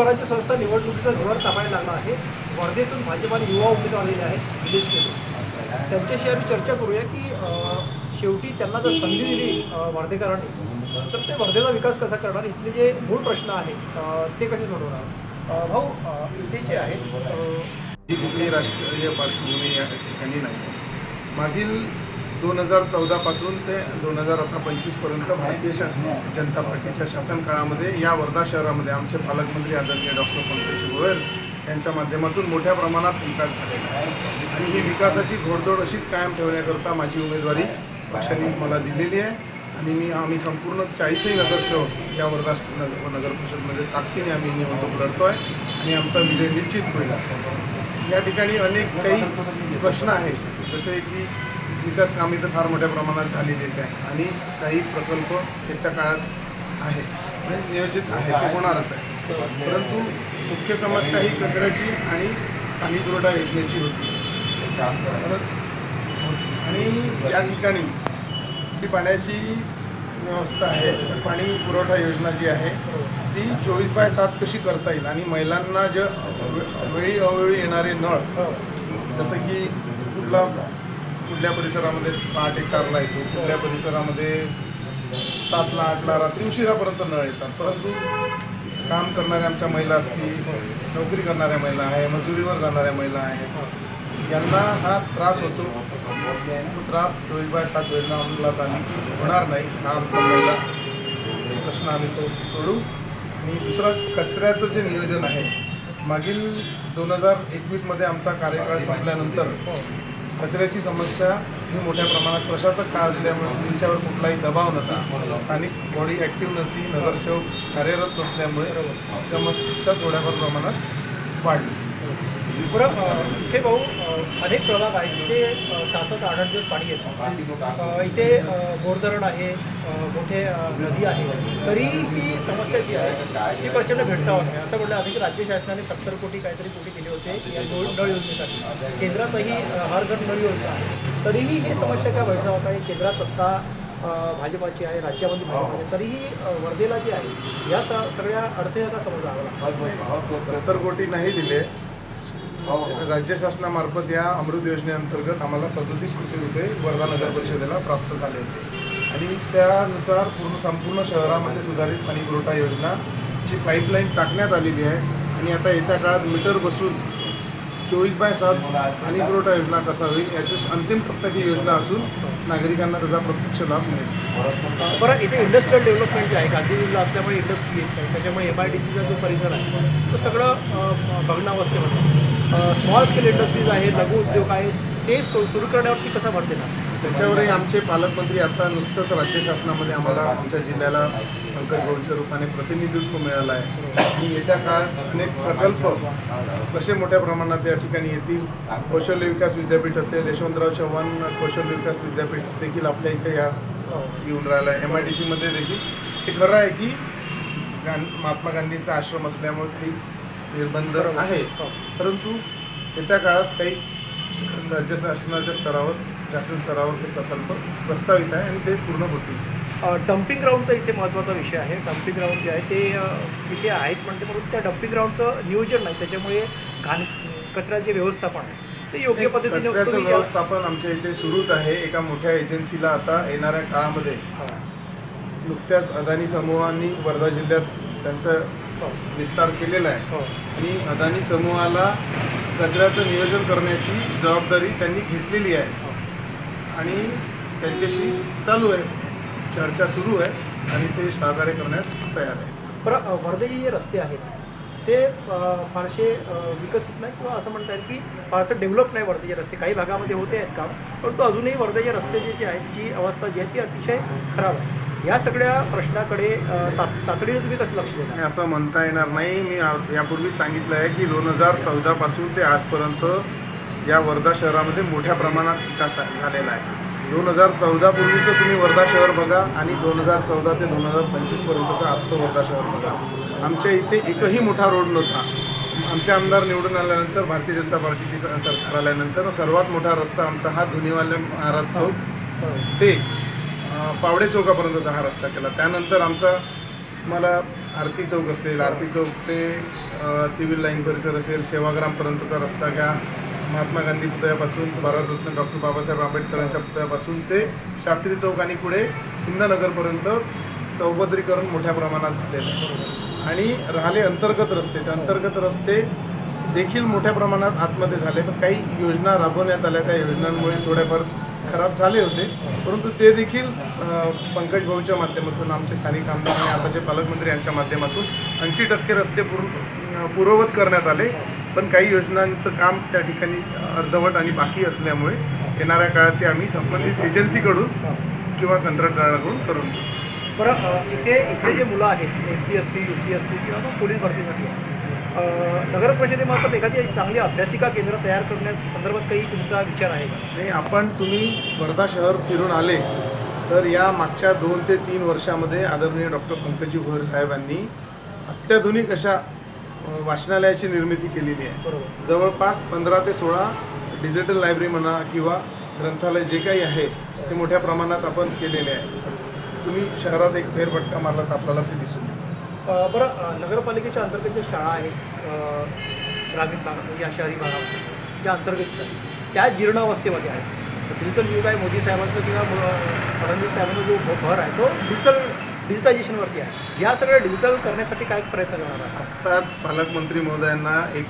स्वराज्य संस्था निवडणुकीचा जोर तापायला लागला आहे. वर्धेतून भाजपाने युवा उमेदवार आलेले आहेत निलेश केले त्यांच्याशी आम्ही चर्चा करूया की शेवटी त्यांना जर संधी दिली वर्धेकरांनी तर ते वर्धेचा विकास कसा करणार? इथले जे मूळ प्रश्न आहेत ते कसे सोडवणार? भाऊ इथे जे आहेत ही कुठली राष्ट्रीय पार्श्वभूमी या ठिकाणी नाही. मागील दोन हजार चौदापासून ते दोन हजार आता पंचवीसपर्यंत भारतीय शासन जनता पार्टीच्या शासन काळामध्ये या वर्धा शहरामध्ये आमचे पालकमंत्री आदरणीय डॉक्टर पंकज गोयल यांच्या माध्यमातून मोठ्या प्रमाणात विकास झालेला आहे. आणि ही विकासाची घोडदौड अशीच कायम ठेवण्याकरता माझी उमेदवारी पक्षाने मला दिलेली आहे. आणि मी आम्ही संपूर्ण चाळीसही नगरसेवक या वर्धा नगर नगर परिषदमध्ये ताकदीने आम्ही निवडणूक लढतो आहे आणि आमचा विजय निश्चित होईल. या ठिकाणी अनेक काही प्रश्न आहेत जसे की विकास कामे तर फार मोठ्या प्रमाणात झालेलीच आहे आणि काही प्रकल्प येत्या काळात आहे म्हणजे नियोजित आहे ते होणारच आहे. परंतु मुख्य समस्या ही कचऱ्याची आणि पाणी पुरवठा योजनेची होती. परत आणि या ठिकाणी जी पाण्याची व्यवस्था आहे पाणी पुरवठा योजना जी आहे ती चोवीस बाय सात कशी करता येईल? आणि महिलांना जे वेळी अवेळी येणारे नळ जसं की कुठला कुठल्या परिसरामध्ये पहाटे चारला येतो कुठल्या परिसरामध्ये सातला आठला रात्री उशिरापर्यंत नळ येतात. परंतु काम करणाऱ्या आमच्या महिला असतील नोकरी करणाऱ्या महिला आहे मजुरीवर जाणाऱ्या महिला आहे यांना हा त्रास होतो. तो त्रास चोवीस बाय सात योजना अंमलात आली की होणार नाही हा आमचा पहिला प्रश्न आम्ही तो सोडू. आणि दुसरा कचऱ्याचं जे नियोजन आहे मागील दोन हजार एकवीसमध्ये आमचा कार्यकाळ संपल्यानंतर कचऱ्याची समस्या ही मोठ्या प्रमाणात प्रशासक काळ असल्यामुळे तुमच्यावर कुठलाही दबाव नव्हता. स्थानिक बॉडी ॲक्टिव्ह नव्हती नगरसेवक कार्यरत नसल्यामुळे समस्या थोड्याफार प्रमाणात वाढली. बरं इथे भाऊ अनेक प्रभाग आहेत. जिथे अ, शासक आठ दिवस पाणी येतं इथे बोरधरण आहे मोठे नदी आहे. तरी ही समस्या जी आहे ती प्रचंड भेडसावत आहे. असं म्हटलं आधी की राज्य शासनाने सत्तर कोटी काहीतरी कोटी दिले होते या नळ नळ योजनेसाठी. केंद्राचाही हर घट नळ योजना आहे. तरीही ही समस्या काय भेडसावत आहे? केंद्रात सत्ता भाजपाची आहे राज्यामध्ये भाजपाची आहे. तरीही वर्धेला जी आहे या स सगळ्या अडचणीला समोर जावं लागतं सत्तर कोटी नाही दिले. राज्य शासनामार्फत या अमृत योजनेअंतर्गत आम्हाला सदोतीस कोटी रुपये वर्धा नगर परिषदेला प्राप्त झाले होते. आणि त्यानुसार पूर्ण संपूर्ण शहरामध्ये सुधारित पाणी पुरवठा योजनाची पाईपलाईन टाकण्यात आलेली आहे. आणि आता येत्या काळात मीटर बसून चोवीस बाय सात पाणी पुरवठा योजना कसा होईल याची अंतिम टप्प्याची योजना असून नागरिकांना त्याचा प्रत्यक्ष लाभ मिळेल. बरं इथे इंडस्ट्रियल डेव्हलपमेंट जे आहे गांधीजीला असल्यामुळे इंडस्ट्री त्याच्यामुळे एम आय डी सीचा जो परिसर आहे तो सगळं भग्नावस्थेमध्ये स्मॉल स्केल इंडस्ट्रीज आहे लघु उद्योग आहे ते सुरू करण्यावरती कसा भर देणार? त्याच्यावरही आमचे पालकमंत्री आता नुकतंच राज्य शासनामध्ये आम्हाला आमच्या जिल्ह्याला पंकज भाऊंच्या रूपाने प्रतिनिधित्व मिळालं आहे. आणि येत्या काळात अनेक प्रकल्प कसे मोठ्या प्रमाणात या ठिकाणी येतील? कौशल्य विकास विद्यापीठ असेल यशवंतराव चव्हाण कौशल्य विकास विद्यापीठ देखील आपल्या इथे या येऊन राहिलं आहे. एम आय डी सीमध्ये देखील हे खरं आहे की गां महात्मा गांधींचा आश्रम असल्यामुळे ते निर्बंध आहे. परंतु येत्या काळात काही राज्य शासनाच्या स्तरावर शासन स्तरावर ते प्रकल्प प्रस्तावित आहे आणि ते पूर्ण होतील. डम्पिंग ग्राउंडचा इथे महत्त्वाचा विषय आहे. डम्पिंग ग्राउंड जे आहे ते इथे आहेत म्हणते परंतु त्या डम्पिंग ग्राउंडचं नियोजन नाही. त्याच्यामुळे घाण कचऱ्याचे व्यवस्थापन आहे ते योग्य पद्धतीने व्यवस्थापन आमच्या इथे सुरूच आहे. एका मोठ्या एजन्सीला आता येणाऱ्या काळामध्ये हा. नुकत्याच अदानी समूहांनी वर्धा जिल्ह्यात त्यांचा हो. विस्तार केलेला आहे. हो. आणि अदानी समूहाला कचऱ्याचं नियोजन करण्याची जबाबदारी त्यांनी घेतलेली आहे. आणि त्यांच्याशी चालू आहे. चर्चा सुरू आहे. आणि ते सहकार्य करण्यास तयार आहे. अ, वर्धेचे जे रस्ते आहेत ते फारसे विकसित नाही किंवा असं म्हणता येईल की फारसं डेव्हलप नाही वर्धेचे रस्ते. काही भागामध्ये होते आहेत काम परंतु अजूनही वर्धेचे रस्ते जे आहेत जी अवस्था जी आहे ती अतिशय खराब आहे. या सगळ्या प्रश्नाकडे तातडीने तुम्ही कसं लक्ष देणार? असं म्हणता येणार नाही. मी यापूर्वीच सांगितलं आहे की दोन हजार चौदापासून ते आजपर्यंत या वर्धा शहरामध्ये मोठ्या प्रमाणात विकास झालेला आहे. दोन हजार चौदा पूर्वीचं तुम्ही वर्धा शहर बघा आणि दोन हजार चौदा ते दोन हजार पंचवीसपर्यंतचं आजचं वर्धा शहर बघा. आमच्या इथे एकही मोठा रोड नव्हता. आमचे आमदार निवडून आल्यानंतर भारतीय जनता पार्टीची सरकार आल्यानंतर सर्वात मोठा रस्ता आमचा हा धुनीवाले महाराज चौक. ते पावडे चौकापर्यंतचा हा रस्ता केला. त्यानंतर आमचा मला आरती चौक असेल आरती चौक ते सिव्हिल लाईन परिसर असेल सेवाग्रामपर्यंतचा रस्ता घ्या. महात्मा गांधी पुतळ्यापासून भारतरत्न डॉक्टर बाबासाहेब आंबेडकरांच्या पुतळ्यापासून ते शास्त्री चौक आणि पुढे इंदानगरपर्यंत चौपदरीकरण मोठ्या प्रमाणात झालेलं आहे. आणि राहिले अंतर्गत रस्ते. ते अंतर्गत रस्ते देखील मोठ्या प्रमाणात आतमध्ये झाले. पण काही योजना राबवण्यात आल्या. त्या योजनांमुळे थोड्याफार खराब झाले होते. परंतु ते देखील पंकज भाऊच्या माध्यमातून आमचे स्थानिक आमदार आणि आताचे पालकमंत्री यांच्या माध्यमातून ऐंशी टक्के रस्ते पूर्ण पूर्ववत करण्यात आले. पण काही योजनांचं काम त्या ठिकाणी अर्धवट आणि बाकी असल्यामुळे येणाऱ्या काळात ते आम्ही संबंधित एजन्सीकडून किंवा कंत्राटदाराकडून करून घेऊ. बरं इथे इथे जे मुलं आहेत M P S C U P S C किंवा पोलीस भरतीसाठी नगर परिषदेमार्फत एखादी चांगली अभ्यासिका केंद्र तयार करण्यास संदर्भात काही तुमचा विचार आहे का? नाही आपण तुम्ही वर्धा शहर फिरून आले तर या मागच्या दोन ते तीन वर्षामध्ये आदरणीय डॉक्टर पंकजी भोयर साहेबांनी अत्याधुनिक अशा वाचनालयाची निर्मिती केलेली आहे. बरोबर. जवळपास पंधरा ते सोळा डिजिटल लायब्ररी म्हणा किंवा ग्रंथालय जे काही आहे ते मोठ्या प्रमाणात आपण केलेले आहे. तुम्ही शहरात एक फेरफटका मारला तर आपल्याला ते दिसून बरं नगरपालिकेच्या अंतर्गत ज्या शाळा आहेत ग्रामीण भागात या शहरी भागामध्ये ज्या अंतर्गत त्या जीर्णावस्थेमध्ये आहेत. डिजिटल युग आहे मोदी साहेबांचं किंवा फडणवीस साहेबांचा जो भर आहे तो डिजिटल डिजिटायझेशनवरती आहे. या सगळ्या डिजिटल करण्यासाठी काय प्रयत्न करणार आहात? आत्ताच पालकमंत्री महोदयांना एक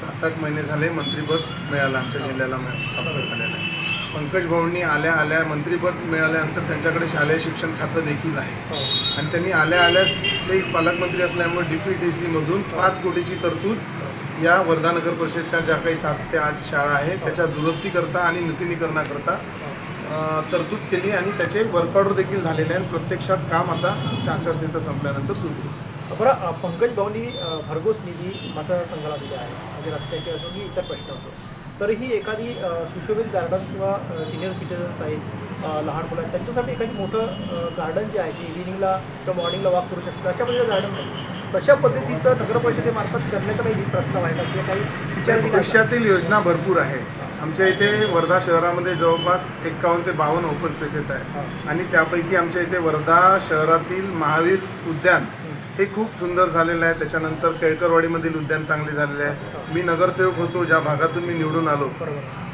सात आठ महिने झाले मंत्रिपद मिळालं आमच्या जिल्ह्याला मिळ- प्राप्त झालेलं आहे. पंकज भाऊंनी आल्या आल्या मंत्रिपद मिळाल्यानंतर त्यांच्याकडे शालेय शिक्षण खातं देखील आहे. हो. आणि त्यांनी आल्या आल्याच ते पालकमंत्री असल्यामुळे डी पी टी सीमधून पाच कोटीची तरतूद या वर्धा नगर परिषदच्या ज्या काही सात ते आठ शाळा आहेत त्याच्या दुरुस्तीकरता आणि नूतनीकरणाकरता तरतूद केली आणि त्याचे वर्क ऑर्डर देखील झालेले आहे आणि प्रत्यक्षात काम आता आचारसंहिता संपल्यानंतर सुरू होईल. बरं पंकज भाऊनी भरघोस निधी मतदारसंघाला दिला आहे. म्हणजे रस्त्याचे असो की इतर प्रश्न असो. तरीही एखादी सुशोभित गार्डन किंवा सिनियर सिटीजन्स आहेत लहान मुलं आहेत त्यांच्यासाठी एखादी मोठं गार्डन जे आहे जे इव्हिनिंगला किंवा मॉर्निंगला वॉक करू शकतो अशा पद्धतीचं गार्डन तशा पद्धतीचं नगरपरिषदेमार्फत करण्याचा काही प्रस्ताव आहे का काही विचार? भविष्यातील योजना भरपूर आहे आमच्या इथे वर्धा शहरामध्ये जवळपास एक्कावन्न ते बावन्न ओपन स्पेसेस आहे हा. आणि त्यापैकी आमच्या इथे वर्धा शहरातील महावीर उद्यान हे खूप सुंदर झालेलं आहे. त्याच्यानंतर केळकरवाडीमधील उद्यान चांगले झालेले आहे. मी नगरसेवक होतो ज्या भागातून मी निवडून आलो.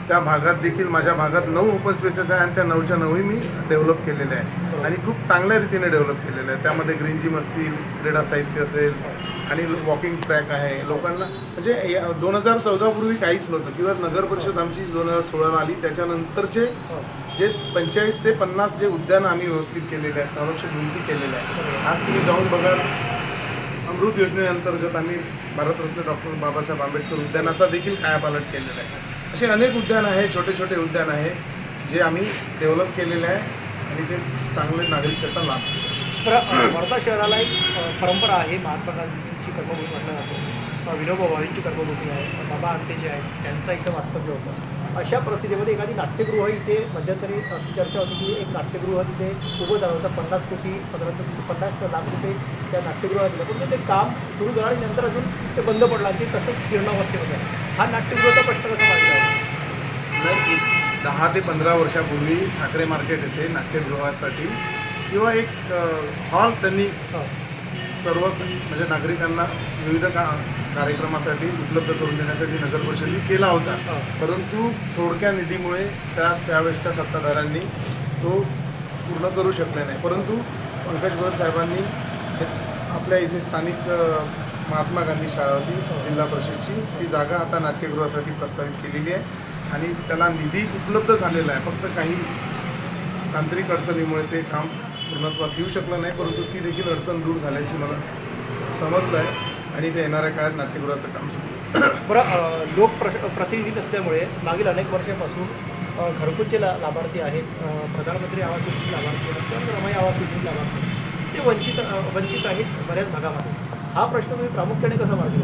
त्या भागात देखील माझ्या भागात नऊ ओपन स्पेसेस आहे आणि त्या नऊच्या नऊही मी डेव्हलप केलेल्या आहे आणि खूप चांगल्या रीतीने डेव्हलप केलेलं आहे त्यामध्ये ग्रीन जिम असतील क्रीडा साहित्य असेल आणि वॉकिंग ट्रॅक आहे. लोकांना म्हणजे दोन हजार चौदापूर्वी काहीच नव्हतं. किंवा नगर परिषद आमची दोन हजार सोळाला आली. त्याच्यानंतरचे जे पंचेचाळीस ते पन्नास जे उद्यान आम्ही व्यवस्थित केलेले आहे संरक्षण भिंती केलेल्या आहे. आज तुम्ही जाऊन बघाल. अमृत योजनेअंतर्गत आम्ही भारतरत्न डॉक्टर बाबासाहेब आंबेडकर उद्यानाचा देखील कायापालट केलेला आहे. असे अनेक उद्यान आहे छोटे छोटे उद्यान आहे जे आम्ही डेव्हलप केलेले आहे आणि ते चांगले नागरिक त्याचा लाभ तर वर्धा शहराला एक परंपरा आहे महात्मा गांधी गांधींची कर्मभूमी म्हटलं जातं. विनोबा भावेंची कर्मभूमी आहे बाबा आमटे जे आहेत त्यांचं इथं वास्तव्य होतं. अशा परिस्थितीमध्ये एखादी नाट्यगृह इथे मध्यंतरी अशी चर्चा होती की एक नाट्यगृह तिथे उभं झालं होतं. पन्नास कोटी साधारणतः पन्नास लाख रुपये त्या नाट्यगृहात दिलं. पण ते काम सुरू झालं आणि नंतर अजून ते बंद पडलं आणि ते तसंच जीर्णावस्थेमध्ये आहे. हा नाट्यगृहाचा प्रश्न कसा मांडला? नाही दहा ते पंधरा वर्षापूर्वी ठाकरे मार्केट येथे नाट्यगृहासाठी किंवा एक हॉल त्यांनी. सर्व म्हणजे नागरिकांना विविध का कार्यक्रमासाठी उपलब्ध करून देण्यासाठी नगर परिषदेने केला होता. परंतु थोडक्या निधीमुळे त्या त्यावेळेसच्या सत्ताधाऱ्यांनी तो पूर्ण करू शकले नाही. परंतु पंकज गोयल साहेबांनी आपल्या इथे स्थानिक महात्मा गांधी शाळा होती जिल्हा परिषदची. ती जागा आता नाट्यगृहासाठी प्रस्तावित केलेली आहे आणि त्याला निधी उपलब्ध झालेला आहे. फक्त काही तांत्रिक अडचणीमुळे ते काम पूर्णत्वास येऊ शकलं नाही परंतु ती देखील अडचण दूर झाल्याची मला समजलं आहे आणि ते येणाऱ्या काळात नाट्यगृहाचं काम सुरू. बरं लोक प्र प्रतिनिधी नसल्यामुळे मागील अनेक वर्षापासून घरकुलचे ला लाभार्थी आहेत प्रधानमंत्री आवास योजनेचे लाभार्थी आहेत रमाई आवास योजनेचे लाभार्थी. ते वंचित वंचित आहेत बऱ्याच भागामध्ये हा प्रश्न तुम्ही प्रामुख्याने कसा मार्गी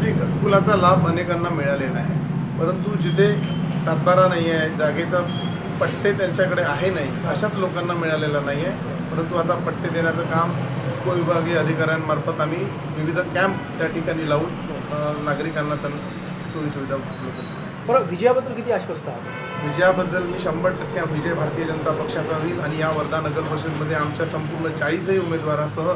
नाही घरकुलाचा लाभ अनेकांना मिळालेला आहे परंतु जिथे सातबारा नाही आहे जागेचा पट्टे त्यांच्याकडे आहे नाही अशाच लोकांना मिळालेला नाही आहे परंतु आता पट्टे देण्याचं काम उपविभागीय अधिकाऱ्यांमार्फत आम्ही विविध कॅम्प त्या ठिकाणी लावून नागरिकांना त्यांना सोयीसुविधा उपलब्ध. बरं विजयाबद्दल किती आश्वस्त आहात विजयाबद्दल मी शंभर टक्के विजय भारतीय जनता पक्षाचा होईल आणि या वर्धा नगर परिषदमध्ये आमच्या संपूर्ण चाळीसही उमेदवारासह